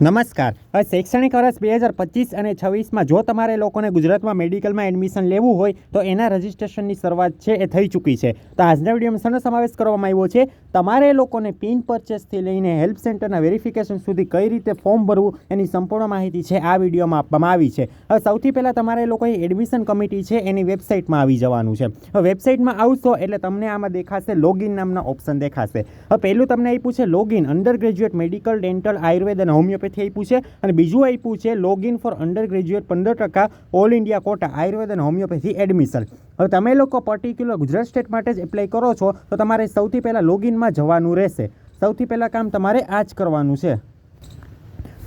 નમસ્કાર. શૈક્ષણિક વર્ષ બે હજાર પચીસ અને છવ્વીસમાં જો તમારે લોકોને ગુજરાતમાં મેડિકલમાં એડમિશન લેવું હોય, તો એના રજિસ્ટ્રેશનની શરૂઆત છે એ થઈ ચૂકી છે. તો આજના વિડીયોમાં શાનો સમાવેશ કરવામાં આવ્યો છે? તમારે લોકોને પિન પરચેસથી લઈને હેલ્પ સેન્ટરના વેરિફિકેશન સુધી કઈ રીતે ફોર્મ ભરવું, એની સંપૂર્ણ માહિતી છે, આ વિડીયોમાં આપવામાં આવી છે. હવે સૌથી પહેલાં તમારે લોકોએ એડમિશન કમિટી છે, એની વેબસાઇટમાં આવી જવાનું છે. હવે વેબસાઇટમાં આવશો એટલે તમને આમાં દેખાશે લોગિન નામના ઓપ્શન દેખાશે. હવે પહેલું તમને આપ્યું છે login undergraduate medical dental Ayurveda અને હોમિયોપેથી આપ્યું છે. અને બીજું આપ્યું છે લોગિન ફોર અંડર ગ્રેજ્યુએટ પંદર ટકા ઓલ ઇન્ડિયા કોટા આયુર્વેદ અને હોમિયોપેથી એડમિશન હવે તમે લોકો પર્ટિક્યુલર ગુજરાત સ્ટેટ માટે જ એપ્લાય કરો છો, તો તમારે સૌથી પહેલાં લોગિનમાં જવાનું રહેશે. સૌથી પહેલાં કામ તમારે આ જ કરવાનું છે.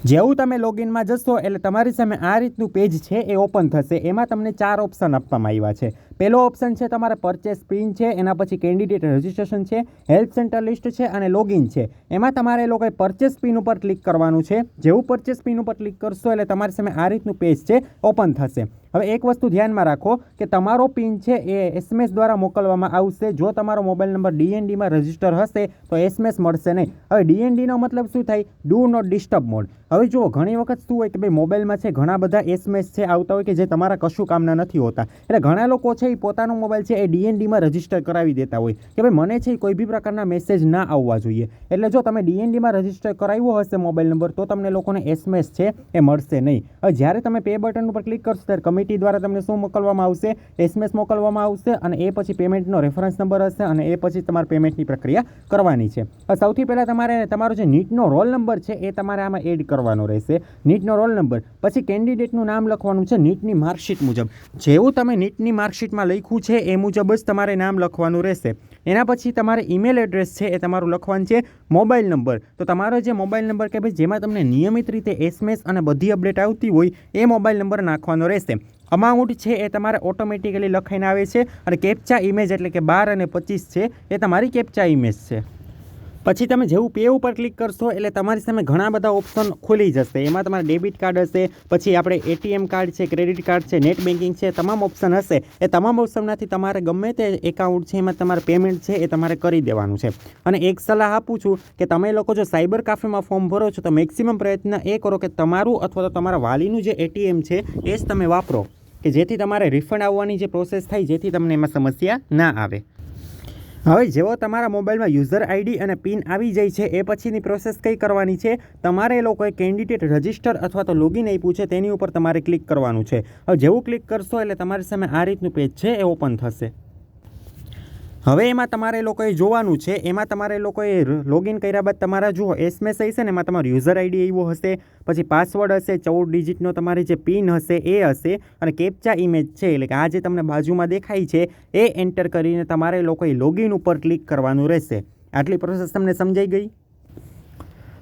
જેવું તમે લોગિનમાં જશો, એટલે તમારી સામે આ રીતનું પેજ છે એ ઓપન થશે. એમાં તમને ચાર ઓપ્શન આપવામાં આવ્યા છે. પહેલો ઓપ્શન છે તમારે પરચેસ પિન છે, એના પછી કેન્ડિડેટ રજિસ્ટ્રેશન છે હેલ્પ સેન્ટર લિસ્ટ છે અને લોગિન છે. એમાં તમારે એ લોકોએ પરચેસ પિન ઉપર ક્લિક કરવાનું છે. જેવું પરચેસ પિન ઉપર ક્લિક કરશો એટલે તમારી સામે આ રીતનું પેજ છે ઓપન થશે. હવે એક વસ્તુ ધ્યાનમાં રાખો કે તમારો પિન છે એ એસએમએસ દ્વારા મોકલવામાં આવશે. જો તમારો મોબાઈલ નંબર ડીએનડીમાં રજિસ્ટર હશે, તો એસએમએસ મળશે નહીં. હવે ડીએનડીનો મતલબ શું થાય? ડુ નોટ ડિસ્ટર્બ મોડ હવે જુઓ, ઘણી વખત શું હોય કે ભાઈ મોબાઈલમાં છે, ઘણા બધા એસએમએસ છે આવતા હોય કે જે તમારા કશું કામના નથી હોતા. એટલે ઘણા લોકો છે એ પોતાનો મોબાઈલ છે, એ ડીએનડીમાં રજિસ્ટર કરાવી દેતા હોય. કે ભાઈ, મને છે કોઈ બી પ્રકારના મેસેજ ના આવવા જોઈએ. એટલે જો તમે ડીએનડીમાં રજિસ્ટર કરાવ્યો હશે મોબાઈલ નંબર તો તમને લોકોને એસએમએસ છે, એ મળશે નહીં. હવે જ્યારે તમે પે બટન ઉપર ક્લિક કરશો, ત્યારે કમિટી દ્વારા તમને શું મોકલવામાં આવશે? એસએમએસ મોકલવામાં આવશે અને એ પછી પેમેન્ટનો રેફરન્સ નંબર હશે અને એ પછી તમારે પેમેન્ટની પ્રક્રિયા કરવાની છે. સૌથી પહેલાં તમારે તમારો જે નીટનો રોલ નંબર છે, એ તમારે આમાં એડ કરવાનો રહેશે. નીટનો રોલ નંબર. પછી કેન્ડિડેટનું નામ લખવાનું છે નીટની માર્કશીટ મુજબ. જેવું તમે નીટની માર્કશીટમાં લખ્યું છે, એ મુજબ જ તમારે નામ લખવાનું રહેશે. એના પછી તમારે ઈમેલ એડ્રેસ છે એ તમારું લખવાનું છે, મોબાઈલ નંબર. તો તમારો જે મોબાઈલ નંબર કે ભાઈ જેમાં તમને નિયમિત રીતે એસએમએસ અને બધી અપડેટ આવતી હોય, એ મોબાઈલ નંબર નાખવાનો રહેશે. અમાઉન્ટ છે એ તમારે ઓટોમેટિકલી લખાઈને આવે છે અને કેપ્ચા ઇમેજ એટલે કે બાર અને પચીસ છે, એ તમારી કેપ્ચા ઇમેજ છે. પછી તમે જેવું પે ઉપર ક્લિક કરશો, એટલે તમારી સામે ઘણા બધા ઓપ્શન ખુલી જશે. એમાં તમારે ડેબિટ કાર્ડ હશે, પછી આપણે એટીએમ કાર્ડ છે ક્રેડિટ કાર્ડ છે નેટ બેન્કિંગ છે, તમામ ઓપ્શન હશે. એ તમામ ઓપ્શનમાંથી તમારે ગમે તે એકાઉન્ટ છે, એમાં તમારે પેમેન્ટ છે, એ તમારે કરી દેવાનું છે. અને એક સલાહ આપું છું કે તમે લોકો જો સાયબર કાફેમાં ફોર્મ ભરો છો, તો મેક્સિમમ પ્રયત્ન એ કરો કે તમારું અથવા તો તમારા વાલીનું જે એટીએમ છે, એ જ તમે વાપરો. કે જેથી તમારે રિફંડ આવવાની જે પ્રોસેસ થાય, જેથી તમને એમાં સમસ્યા ના આવે. હવે જેવો તમારા મોબાઈલમાં યુઝર આઈડી અને પિન આવી જાય છે, એ પછીની પ્રોસેસ કઈ કરવાની છે? તમારે એ લોકોએ કેન્ડિડેટ રજિસ્ટર અથવા તો લોગિન આપ્યું છે, તેની ઉપર તમારે ક્લિક કરવાનું છે. હવે જેવું ક્લિક કરશો એટલે તમારી સામે આ રીતનું પેજ છે, એ ઓપન થશે. હવે એમાં તમારે લોકોએ જોવાનું છે, એમાં તમારે લોકોએ લોગિન કર્યા બાદ તમારા જુઓ એસએમએસ હશે ને, એમાં તમારું યુઝર આઈડી એવો હશે, પછી પાસવર્ડ હશે, ચૌદ ડિજિટનો તમારી જે પિન હશે, એ હશે, અને કેપ્ચા ઇમેજ છે, એટલે કે આ જે તમને બાજુમાં દેખાય છે, એ એન્ટર કરીને તમારે લોકોએ લોગિન ઉપર ક્લિક કરવાનું રહેશે. આટલી પ્રોસેસ તમને સમજાઈ ગઈ?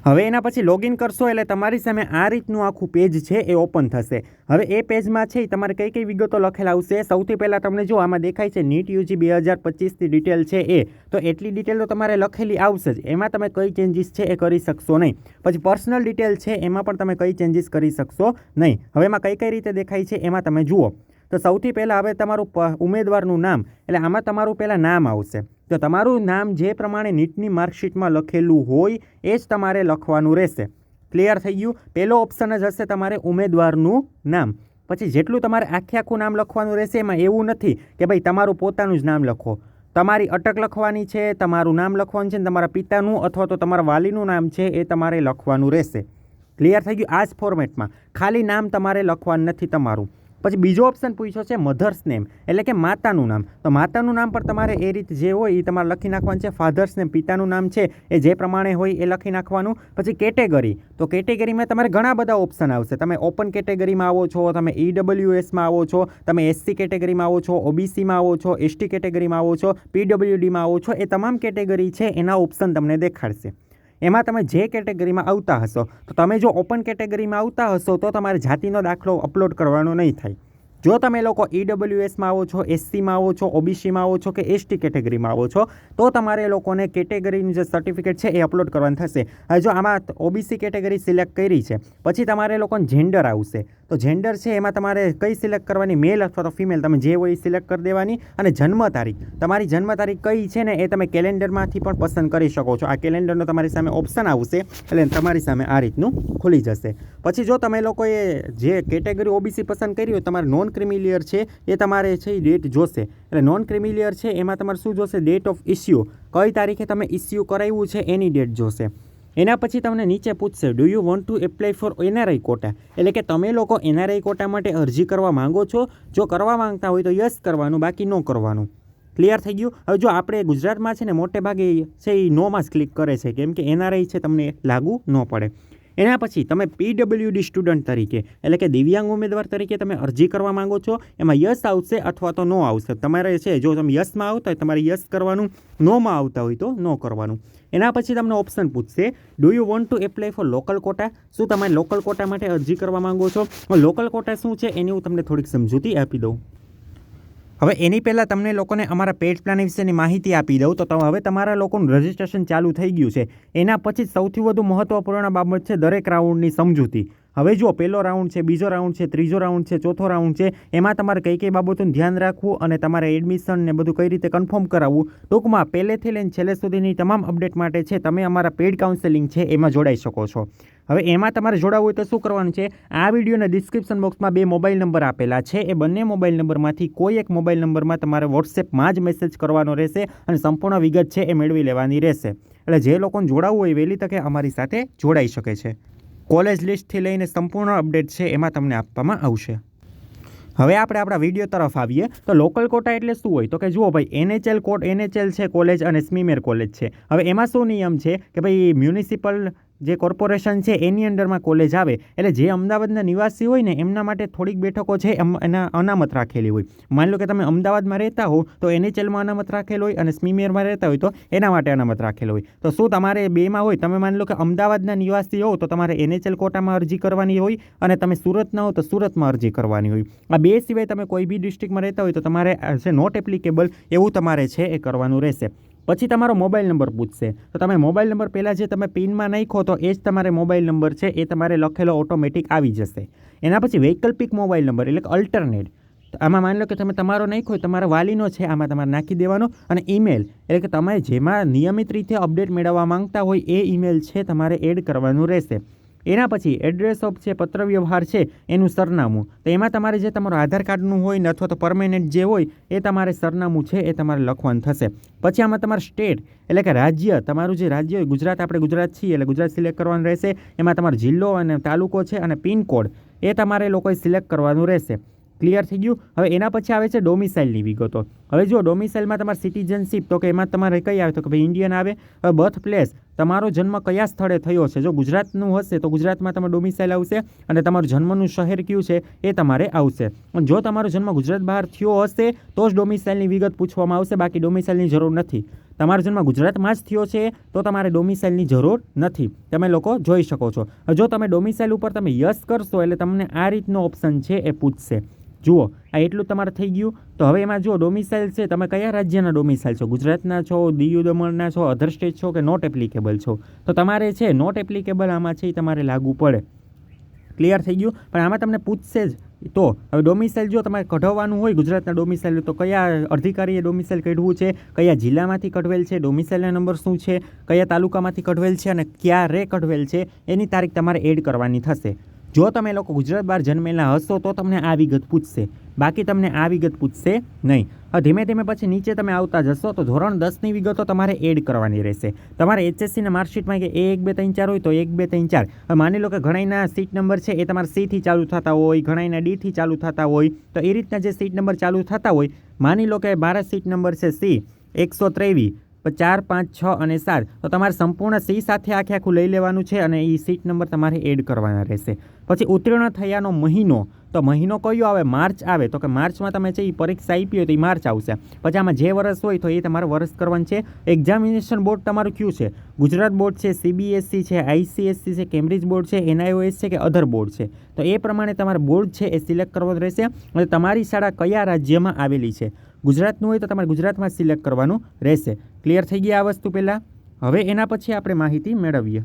હવે એના પછી લોગિન કરશો એટલે તમારી સામે આ રીતનું આખું પેજ છે એ ઓપન થશે. હવે એ પેજમાં છે તમારે કઈ કઈ વિગતો લખેલ આવશે? સૌથી પહેલાં તમને જો આમાં દેખાય છે નીટ યુજી બે હજાર પચીસની ડિટેલ છે એ, તો એટલી ડિટેલ તો તમારે લખેલી આવશે જ. એમાં તમે કઈ ચેન્જીસ છે એ કરી શકશો નહીં. પછી પર્સનલ ડિટેલ છે એમાં પણ તમે કઈ ચેન્જીસ કરી શકશો નહીં. હવે એમાં કઈ કઈ રીતે દેખાય છે એમાં તમે જુઓ. તો સૌથી પહેલાં હવે તમારું ઉમેદવારનું નામ. એટલે આમાં તમારું પહેલાં નામ આવશે. તો તમારું નામ જે પ્રમાણે નીટની માર્કશીટમાં લખેલું હોય, એ જ તમારે લખવાનું રહેશે. ક્લિયર થઈ ગયું? પહેલો ઓપ્શન જ હશે તમારે ઉમેદવારનું નામ. પછી જેટલું તમારે આખે આખું નામ લખવાનું રહેશે, એમાં એવું નથી કે ભાઈ તમારું પોતાનું જ નામ લખો. તમારી અટક લખવાની છે, તમારું નામ લખવાનું છે તમારા પિતાનું અથવા તો તમારા વાલીનું નામ છે, એ તમારે લખવાનું રહેશે. ક્લિયર થઈ ગયું? આ જ ફોર્મેટમાં ખાલી નામ તમારે લખવાનું નથી તમારું. પછી બીજો ઓપ્શન પૂછ્યો છે મધર્સ નેમ એટલે કે માતાનું નામ. તો માતાનું નામ પણ તમારે એ રીત જે હોય એ તમારે લખી નાખવાનું છે. ફાધર્સ નેમ પિતાનું નામ છે, એ જે પ્રમાણે હોય એ લખી નાખવાનું. પછી કેટેગરી તો કેટેગરીમાં તમારે ઘણા બધા ઓપ્શન આવશે. તમે ઓપન કેટેગરીમાં આવો છો, તમે ઈડબ્લ્યુએસમાં આવો છો, તમે એસસી કેટેગરીમાં આવો છો ઓબીસીમાં આવો છો એસટી કેટેગરીમાં આવો છો પીડબ્લ્યુડીમાં આવો છો, એ તમામ કેટેગરી છે, એના ઓપ્શન તમને દેખાડશે. એમાં તમે જે કેટેગરીમાં આવતા હશો, તો તમે જો ઓપન કેટેગરીમાં આવતા હશો, તો તમારે જાતિનો દાખલો અપલોડ કરવાનો નહીં થાય. જો તમે લોકો ઈડબ્લ્યુએસમાં આવો છો એસસીમાં આવો છો ઓબીસીમાં આવો છો કે એસટી કેટેગરીમાં આવો છો, તો તમારે લોકોને કેટેગરીનું જે સર્ટિફિકેટ છે એ અપલોડ કરવાનું થશે. હવે જો આમાં ઓબીસી કેટેગરી સિલેક્ટ કરી છે, પછી તમારે લોકોને જેન્ડર આવશે. તો જેન્ડર છે, એમાં તમારે કઈ સિલેક્ટ કરવાની? મેલ અથવા તો ફિમેલ તમે જે હોય એ સિલેક્ટ કરી દેવાની. અને જન્મ તારીખ. તમારી જન્મ તારીખ કઈ છે ને એ તમે કેલેન્ડરમાંથી પણ પસંદ કરી શકો છો. આ કેલેન્ડરનો તમારી સામે ઓપ્શન આવશે, એટલે તમારી સામે આ રીતનું ખુલી જશે. પછી જો તમે લોકોએ જે કેટેગરી ઓબીસી પસંદ કરી હોય, તમારે નોન ક્રિમિલિયર છે, એ તમારે છે એ ડેટ જોશે. એટલે નોન ક્રિમિલિયર છે, એમાં તમારે શું જોશે? ડેટ ઓફ ઇસ્યુ કઈ તારીખે તમે ઇસ્યુ કરાવ્યું છે, એની ડેટ જોશે. એના પછી તમને નીચે પૂછશે do you want to apply for NRI quota એટલે કે તમે લોકો એનઆરઆઈ કોટા માટે અરજી કરવા માંગો છો? જો કરવા માંગતા હોય તો યસ કરવાનું, બાકી નો કરવાનું. ક્લિયર થઈ ગયું? હવે જો આપણે ગુજરાતમાં છે ને મોટે ભાગે છે એ નોમાં જ ક્લિક કરે છે, કેમ કે એનઆરઆઈ છે, તમને લાગુ ન પડે. એના પછી તમે પીડબ્લ્યુડી સ્ટુડન્ટ તરીકે, એટલે કે દિવ્યાંગ ઉમેદવાર તરીકે તમે અરજી કરવા માંગો છો, એમાં યસ આવશે અથવા તો નો આવશે. તમારે છે, જો તમે યસમાં આવતા હોય, તમારે યસ કરવાનું, નોમાં આવતા હોય તો નો કરવાનું. એના પછી તમને ઓપ્શન પૂછશે do you want to apply for local quota શું તમે લોકલ કોટા માટે અરજી કરવા માંગો છો? લોકલ કોટા શું છે, એની હું તમને થોડીક સમજૂતી આપી દઉં. હવે એની પહેલાં તમને લોકોને અમારા પેડ પ્લાન વિશેની માહિતી આપી દઉં. તો હવે તમારા લોકોનું રજિસ્ટ્રેશન ચાલુ થઈ ગયું છે. એના પછી સૌથી વધુ મહત્ત્વપૂર્ણ બાબત છે દરેક રાઉન્ડની સમજૂતી. હવે જુઓ, પહેલો રાઉન્ડ છે, બીજો રાઉન્ડ છે, ત્રીજો રાઉન્ડ છે, ચોથો રાઉન્ડ છે. એમાં તમારે કઈ કઈ બાબતોનું ધ્યાન રાખવું અને તમારે એડમિશન ને બધું કઈ રીતે કન્ફર્મ કરાવવું. ટૂંકમાં પહેલેથી લઈને છેલ્લે સુધીની તમામ અપડેટ માટે છે તમે અમારા પેડ કાઉન્સેલિંગ છે એમાં જોડાઈ શકો છો. હવે એમાં તમારે જોડાવવું હોય તો શું કરવાનું છે? આ વિડીયોના ડિસ્ક્રિપ્શન બોક્સમાં બે મોબાઈલ નંબર આપેલા છે. એ બંને મોબાઈલ નંબરમાંથી કોઈ એક મોબાઈલ નંબરમાં તમારે વોટ્સએપમાં જ મેસેજ કરવાનો રહેશે અને સંપૂર્ણ વિગત છે એ મેળવી લેવાની રહેશે. એટલે જે લોકોને જોડાવવું હોય વહેલી તકે અમારી સાથે જોડાઈ શકે છે. કોલેજ લિસ્ટથી લઈને સંપૂર્ણ અપડેટ છે એમાં તમને આપવામાં આવશે. હવે આપણે આપણા વીડિયો તરફ આવીએ. તો લોકલ કોટા એટલે શું હોય? તો કે જુઓ ભાઈ એનએચએલ કોટ એનએચએલ છે કોલેજ અને સ્મીમેર કોલેજ છે. હવે એમાં શું નિયમ છે? કે ભાઈ મ્યુનિસિપલ જે કોર્પોરેશન છે, એની અંડરમાં કોલેજ આવે. એટલે જે અમદાવાદના નિવાસી હોય ને, એમના માટે થોડીક બેઠકો છે, એમ એના અનામત રાખેલી હોય. માની લો કે તમે અમદાવાદમાં રહેતા હો, તો એનએચએલમાં અનામત રાખેલ હોય અને સ્મીમેરમાં રહેતા હોય, તો એના માટે અનામત રાખેલ હોય. તો શું તમારે બેમાં હોય? તમે માની લો કે અમદાવાદના નિવાસી હો, તો તમારે એનએચએલ કોટામાં અરજી કરવાની હોય અને તમે સુરતના હો, તો સુરતમાં અરજી કરવાની હોય. આ બે સિવાય તમે કોઈ બી ડિસ્ટ્રિક્ટમાં રહેતા હોય, તો તમારે છે નોટ એપ્લિકેબલ એવું તમારે છે, એ કરવાનું રહેશે. પછી તમારો મોબાઈલ નંબર પૂછશે. તો તમે મોબાઈલ નંબર પહેલાં જે તમે પિનમાં નાખો તો એ જ તમારે મોબાઈલ નંબર છે, એ તમારે લખેલો ઓટોમેટિક આવી જશે. એના પછી વૈકલ્પિક મોબાઈલ નંબર, એટલે કે અલ્ટરનેટ આમાં માની લો કે તમે તમારો નાખ્યો તમારા વાલીનો છે, આમાં તમારે નાખી દેવાનો અને ઈમેલ એટલે કે તમે જેમાં નિયમિત રીતે અપડેટ મેળવવા માંગતા હોય, એ ઈમેલ છે, તમારે એડ કરવાનું રહેશે. એના પછી એડ્રેસ ઓફ છે પત્રવ્યવહાર છે, એનું સરનામું. તો એમાં તમારે જે તમારું આધાર કાર્ડનું હોય ને અથવા તો પરમેનન્ટ જે હોય, એ તમારે સરનામું છે, એ તમારે લખવાનું થશે. પછી આમાં તમારે સ્ટેટ એટલે કે રાજ્ય. તમારું જે રાજ્ય હોય, ગુજરાત, આપણે ગુજરાત છીએ, એટલે ગુજરાત સિલેક્ટ કરવાનું રહેશે. એમાં તમારો જિલ્લો અને તાલુકો છે અને પિનકોડ એ તમારે લોકોએ સિલેક્ટ કરવાનું રહેશે. ક્લિયર થઈ ગયું? હવે એના પછી આવે છે ડોમિસાઇલની વિગતો. હવે જો ડોમિસાઇલમાં તમારે સિટીઝનશીપ તો કે એમાં તમારે કઈ આવે? તો કે ભાઈ ઇન્ડિયન આવે. હવે બર્થ પ્લેસ તમારો જન્મ કયા સ્થળે થયો છે? જો ગુજરાતનું હશે તો ગુજરાતમાં તમે ડોમિસાઇલ આવશે અને તમારું જન્મનું શહેર કયું છે એ તમારે આવશે. અને જો તમારો જન્મ ગુજરાત બહાર થયો હશે તો જ ડોમિસાઇલની વિગત પૂછવામાં આવશે, બાકી ડોમિસાઇલની જરૂર નથી. તમારો જન્મ ગુજરાતમાં જ થયો છે તો તમારે ડોમિસાઇલની જરૂર નથી. તમે લોકો જોઈ શકો છો. જો તમે ડોમિસાઇલ ઉપર તમે યસ કરશો એટલે તમને આ રીતનો ઓપ્શન છે એ પૂછશે. જુઓ, આ એટલું તમારે થઈ ગયું. તો હવે એમાં જુઓ ડોમિસાઇલ છે, તમે કયા રાજ્યના ડોમિસાઇલ છો? ગુજરાતના છો, દીવ દમણના છો અધર સ્ટેટ છો કે નોટ એપ્લિકેબલ છો? તો તમારે છે નોટ એપ્લિકેબલ આમાં છે એ તમારે લાગુ પડે. ક્લિયર થઈ ગયું? પણ આમાં તમને પૂછશે જ. તો, હવે ડોમિસાઇલ જો તમારે કઢાવવાનું હોય, ગુજરાતના ડોમિસાઇલ તો કયા અધિકારીએ ડોમિસાઇલ કઢવું છે? કયા જિલ્લામાંથી કઢવેલ છે? ડોમિસાઇલના નંબર શું છે? કયા તાલુકામાંથી કઢવેલ છે? અને ક્યારે કઢવેલ છે? એની તારીખ તમારે એડ કરવાની થશે. જો તમે લોકો ગુજરાત બહાર જન્મેલા હશો, તો તમને આ વિગત પૂછશે. બાકી તમને આ વિગત પૂછશે નહીં. ધીમે ધીમે પછી નીચે તમે આવતા જશો, તો ધોરણ દસની વિગતો તમારે એડ કરવાની રહેશે. તમારે એચએસસીના માર્કશીટમાં કે એક, બે, ત્રણ, ચાર હોય તો એક, બે, ત્રણ, ચાર. માની લો કે ઘણાના સીટ નંબર છે, એ તમારે સીથી ચાલુ થતા હોય ઘણાના ડીથી ચાલુ થતા હોય, તો એ રીતના જે સીટ નંબર ચાલુ થતા હોય, માની લો કે મારા સીટ નંબર છે સી એકસો ત્રેવીસ ચાર, પાંચ, છ અને સાત. તો તમારે સંપૂર્ણ સી સાથે આખે આખું લઈ લેવાનું છે અને એ સીટ નંબર તમારે એડ કરવાના રહેશે. પછી ઉત્તીર્ણ થયાનો મહિનો, તો મહિનો કયો આવે? માર્ચ આવે. તો કે માર્ચમાં તમે એ પરીક્ષા આપી હોય તો એ માર્ચ આવશે. પછી આમાં જે વર્ષ હોય તો એ તમારે વર્ષ કરવાનું છે. એક્ઝામિનેશન બોર્ડ તમારું કયું છે? ગુજરાત બોર્ડ છે સીબીએસસી છે આઈસીએસસી છે કેમ્બ્રિજ બોર્ડ છે એનઆઈઓએસ છે કે અધર બોર્ડ છે? તો એ પ્રમાણે તમારે બોર્ડ છે એ સિલેક્ટ કરવાનું રહેશે. અને તમારી શાળા કયા રાજ્યમાં આવેલી છે? ગુજરાતનું હોય તો તમારે ગુજરાતમાં સિલેક્ટ કરવાનું રહેશે. ક્લિયર થઈ ગયા આ વસ્તુ પહેલાં? હવે એના પછી આપણે માહિતી મેળવીએ.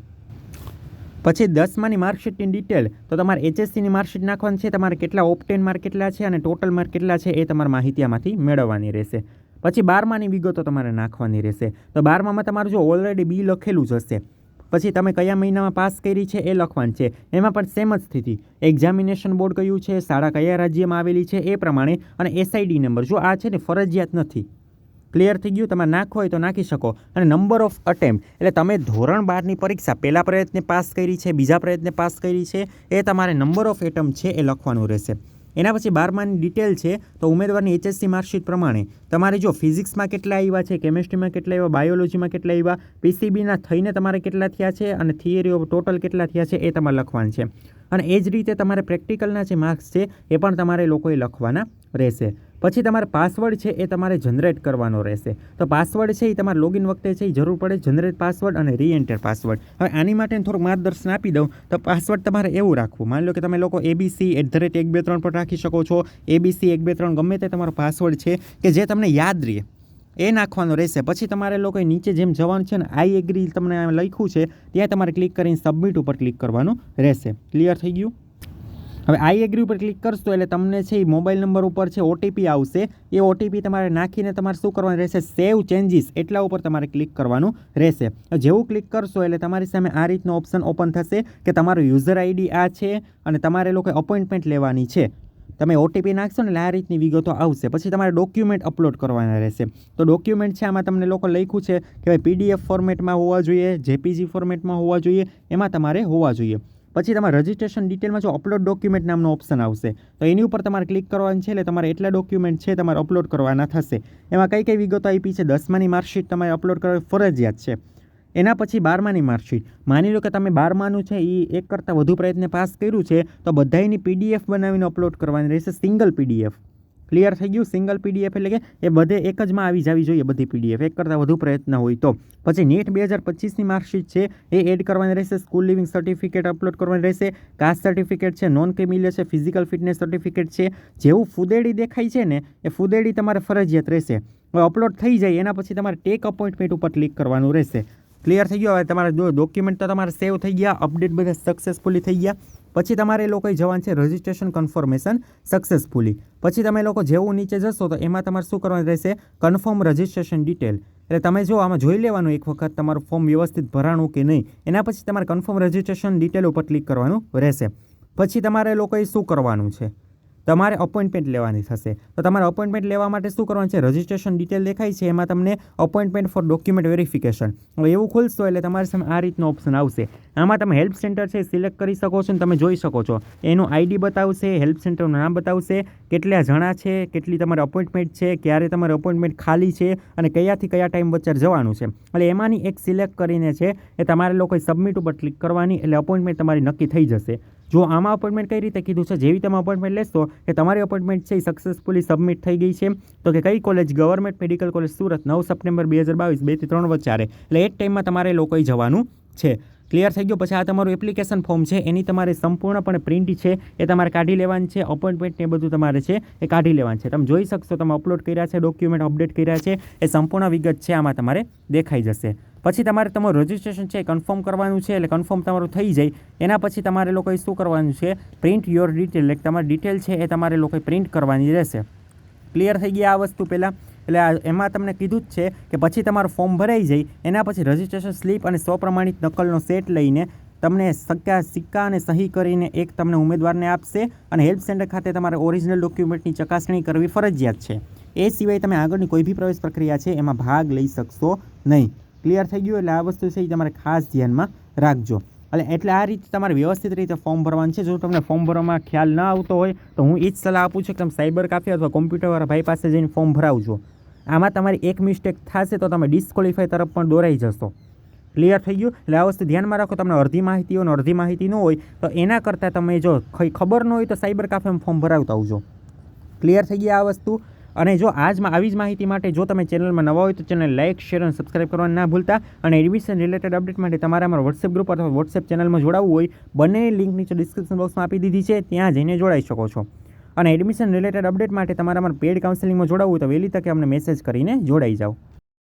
પછી દસમાની માર્કશીટની ડિટેલ તો તમારે એચએસસીની માર્કશીટ નાખવાની છે, તમારે કેટલા ઓપ્ટેન માર્ક કેટલા છે અને ટોટલ માર્ક કેટલા છે એ તમારે માહિતીમાંથી મેળવવાની રહેશે. પછી બારમાની વિગતો તમારે નાખવાની રહેશે. તો બારમામાં તમારું જો ઓલરેડી બી લખેલું જ હશે. પછી તમે કયા મહિનામાં પાસ કરી છે એ લખવાનું છે. એમાં પણ સેમ જ સ્થિતિ. એક્ઝામિનેશન બોર્ડ કયું છે, શાળા કયા રાજ્યમાં આવેલી છે એ પ્રમાણે અને એસઆઈડી નંબર જો આ છે ને ફરજિયાત નથી. ક્લિયર થઈ ગયું, તમે નાખો હોય તો નાખી શકો. અને નંબર ઓફ અટેમ્પ એટલે તમે ધોરણ બારની પરીક્ષા, પહેલા પ્રયત્ને પાસ કરી છે, બીજા પ્રયત્ને પાસ કરી છે, એ તમારે નંબર ઓફ એટમ છે એ લખવાનું રહેશે. એના પછી બારમાની ડિટેલ છે, તો ઉમેદવારની એચએસસી માર્કશીટ પ્રમાણે, તમારે જો ફિઝિક્સમાં કેટલા આવ્યા છે કેમેસ્ટ્રીમાં કેટલા આવ્યા બાયોલોજીમાં કેટલા આવ્યા પીસીબીના થઈને તમારે કેટલા થયા છે, અને થિયરી ઓફ ટોટલ કેટલા થયા છે, એ તમારે લખવાનું છે. અને એ જ રીતે તમારે પ્રેક્ટિકલના જે માર્ક્સ છે એ પણ તમારે લોકોએ લખવાના રહેશે. પછી તમારે પાસવર્ડ છે એ તમારે જનરેટ કરવાનો રહેશે. તો પાસવર્ડ છે એ તમારે લોગિન વખતે છે એ જરૂર પડે જનરેટ પાસવર્ડ અને રીએન્ટર પાસવર્ડ. હવે આની માટે થોડુંક માર્ગદર્શન આપી દઉં. તો પાસવર્ડ તમારે એવું રાખવું. માની લો કે તમે લોકો એબીસી એટ ધ રેટ એક બે ત્રણ પર રાખી શકો છો. એબીસી એક બે ત્રણ ગમે તે તમારો પાસવર્ડ છે કે જે તમને યાદ રહે. એ નાખવાનો રહેશે. પછી તમારે લોકોએ નીચે જેમ જવાનું છે ને આઈ એગ્રી તમને લખ્યું છે, ત્યાં તમારે ક્લિક કરીને સબમિટ ઉપર ક્લિક કરવાનું રહેશે. ક્લિયર થઈ ગયું? હવે આઈ એગ્રી ઉપર ક્લિક કરશો એટલે તમને છે એ મોબાઈલ નંબર ઉપર છે ઓટીપી આવશે. એ ઓટીપી તમારે નાખીને તમારે શું કરવાનું રહેશે? સેવ ચેન્જીસ એટલા ઉપર તમારે ક્લિક કરવાનું રહેશે. જેવું ક્લિક કરશો એટલે તમારી સામે આ રીતનો ઓપ્શન ઓપન થશે કે તમારું યુઝર આઈડી આ છે અને તમારે લોકો અપોઇન્ટમેન્ટ લેવાની છે. તમે ઓટીપી નાખશો ને આ રીતની વિગતો આવશે. પછી તમારે ડોક્યુમેન્ટ અપલોડ કરવાના રહેશે. તો ડોક્યુમેન્ટ છે, આમાં તમને લોકો લખ્યું છે કે ભાઈ પીડીએફ ફોર્મેટમાં હોવા જોઈએ જેપીજી ફોર્મેટમાં હોવા જોઈએ, એમાં તમારે હોવા જોઈએ. પછી તમારે રજિસ્ટ્રેશન ડિટેલમાં જો અપલોડ ડોક્યુમેન્ટ નામનો ઓપ્શન આવશે, તો એની ઉપર તમારે ક્લિક કરવાનું છે એટલે તમારે એટલા ડોક્યુમેન્ટ છે તમારે અપલોડ કરવાના થશે. એમાં કઈ કઈ વિગતો આપી છે? દસમાની માર્કશીટ તમારે અપલોડ કરવી ફરજિયાત છે. એના પછી બારમાની માર્કશીટ. માની લો કે તમે બારમાનું છે એ એક કરતાં વધુ પ્રયત્ને પાસ કર્યું છે, તો બધાની પીડીએફ બનાવીને અપલોડ કરવાની રહેશે સિંગલ પીડીએફ ક્લિયર થઈ ગયું? સિંગલ પીડીએફ એટલે કે એ બધે એક જમાં આવી જવી જોઈએ બધી પીડીએફ એક કરતાં વધુ પ્રયત્ન હોય તો. પછી નેટ બે હજાર પચીસની માર્કશીટ છે, એ એડ કરવાની રહેશે સ્કૂલ લિવિંગ સર્ટિફિકેટ અપલોડ કરવાની રહેશે કાસ્ટ સર્ટિફિકેટ છે નોન ક્રિમિલિયર છે ફિઝિકલ ફિટનેસ સર્ટિફિકેટ છે, જેવું ફુદેડી દેખાય છે ને, એ ફુદેડી તમારે ફરજિયાત રહેશે. હવે અપલોડ થઈ જાય, એના પછી તમારે ટેક અપોઇન્ટમેન્ટ ઉપર ક્લિક કરવાનું રહેશે. ક્લિયર થઈ ગયો? હવે તમારા જો ડોક્યુમેન્ટ તો તમારે સેવ થઈ ગયા અપડેટ બધા સક્સેસફુલી થઈ ગયા. પછી તમારે એ લોકોએ જવાનું છે રજિસ્ટ્રેશન કન્ફર્મેશન સક્સેસફુલી પછી તમે લોકો જેવું નીચે જશો તો એમાં તમારે શું કરવાનું રહેશે? કન્ફર્મ રજિસ્ટ્રેશન ડિટેલ એટલે તમે જો આમાં જોઈ લેવાનું એક વખત તમારું ફોર્મ વ્યવસ્થિત ભરાણું કે નહીં, એના પછી તમારે કન્ફર્મ રજિસ્ટ્રેશન ડિટેલ ઉપર ક્લિક કરવાનું રહેશે. પછી તમારે લોકોએ શું કરવાનું છે? તમારે અપોઇન્ટમેન્ટ લેવાની થશે. તો તમારે અપોઇન્ટમેન્ટ લેવા માટે શું કરવાનું છે? રજિસ્ટ્રેશન ડિટેલ દેખાય છે. એમાં તમને અપોઇન્ટમેન્ટ ફોર ડોક્યુમેન્ટ વેરિફિકેશન હવે એવું ખોલશો એટલે તમારી સામે આ રીતનો ઓપ્શન આવશે. આમાં તમે હેલ્પ સેન્ટર છે સિલેક્ટ કરી શકો છો અને તમે જોઈ શકો છો. એનું આઈડી બતાવશે હેલ્પ સેન્ટરનું નામ બતાવશે, કેટલા જણા છે, કેટલી તમારે અપોઇન્ટમેન્ટ છે, ક્યારે તમારે અપોઇન્ટમેન્ટ ખાલી છે અને કયાથી કયા ટાઈમ વચ્ચે જવાનું છે. એટલે એમાંની એક સિલેક્ટ કરીને છે એ તમારે લોકોએ સબમિટ ઉપર ક્લિક કરવાની એટલે અપોઇન્ટમેન્ટ તમારી નક્કી થઈ જશે. જો આમાં અપોઇન્ટમેન્ટ કઈ રીતે કીધું છે, જેવી તમે અપોઇન્ટમેન્ટ લેશો કે તમારી અપોઇન્ટમેન્ટ છે એ સક્સેસફુલી સબમિટ થઈ ગઈ છે, તો કે કઈ college government medical college Surat, નવ સપ્ટેમ્બર બે હજાર બાવીસ બેથી ત્રણ વચ્ચે. એટલે એ જ ટાઈમમાં તમારે લોકોએ જવાનું છે. ક્લિયર થઈ ગયો? પછી આ તમારું એપ્લિકેશન ફોર્મ છે, એની તમારે સંપૂર્ણપણે પ્રિન્ટ છે, એ તમારે કાઢી લેવાની છે અપોઇન્ટમેન્ટ ને બધું તમારે છે, એ કાઢી લેવાનું છે. તમે જોઈ શકશો, તમે અપલોડ કર્યા છે ડોક્યુમેન્ટ અપડેટ કર્યા છે, એ સંપૂર્ણ વિગત છે, આમાં તમારે દેખાઈ જશે. પછી તમારે તમારું રજિસ્ટ્રેશન છે કન્ફર્મ કરવાનું છે, એટલે કન્ફર્મ તમારું થઈ જાય. એના પછી તમારે લોકોએ શું કરવાનું છે? પ્રિન્ટ યોર ડિટેલ એટલે તમારી ડિટેલ છે એ તમારે લોકોએ પ્રિન્ટ કરવાની રહેશે. ક્લિયર થઈ ગયા આ વસ્તુ પહેલાં? એટલે એમાં તમને કીધું જ છે કે પછી તમારું ફોર્મ ભરાઈ જાય, એના પછી રજિસ્ટ્રેશન સ્લીપ અને સ્વપ્રમાણિત નકલનો સેટ લઈને તમને સક્કા સિક્કા અને સહી કરીને એક તમને ઉમેદવારને આપશે અને હેલ્પ સેન્ટર ખાતે તમારે ઓરિજિનલ ડોક્યુમેન્ટની ચકાસણી કરવી ફરજિયાત છે. એ સિવાય તમે આગળની કોઈ બી પ્રવેશ પ્રક્રિયા છે એમાં ભાગ લઈ શકશો નહીં. ક્લિયર થઈ ગયું એટલે આ વસ્તુ છે એ તમારે ખાસ ધ્યાનમાં રાખજો. એટલે એટલે આ રીતે તમારે વ્યવસ્થિત રીતે ફોર્મ ભરવાનું છે. જો તમને ફોર્મ ભરવામાં ખ્યાલ ના આવતો હોય, તો હું એ જ સલાહ આપું છું કે તમે સાયબર કાફે અથવા કોમ્પ્યુટરવાળા ભાઈ પાસે જઈને ફોર્મ ભરાવજો. આમાં તમારી એક મિસ્ટેક થશે તો તમે ડિસ્કોલિફાય તરફ પણ દોરાઈ જશો. ક્લિયર થઈ ગયું? એટલે આ વસ્તુ ધ્યાનમાં રાખો. તમને અડધી માહિતી હોય ને અડધી માહિતી ન હોય, તો એના કરતાં તમે જો ખબર ન હોય તો સાયબર કાફેમાં ફોર્મ ભરાવતા આવજો. ક્લિયર થઈ ગઈ આ વસ્તુ? અને જો આજમાં આવી જ માહિતી માટે જો તમે ચેનલમાં નવા હોય તો ચેનલ લાઇક શેર અને સબસ્ક્રાઇબ કરવાનું ના ભૂલતા. અને એડમિશન રિલેટેડ અપડેટ માટે તમારે અમારા વોટ્સએપ ગ્રુપ અથવા વોટ્સએપ ચેનલમાં જોડાવવું હોય, બંને લિંક નીચે ડિસ્ક્રિપ્શન બોક્સમાં આપી દીધી છે, ત્યાં જઈને જોડાઈ શકો છો. અને એડમિશન રિલેટેડ અપડેટ માટે તમારા અમારા પેડ કાઉન્સેલિંગમાં જોડાવવું હોય તો વહેલી તકે અમને મેસેજ કરીને જોડાઈ જાઓ.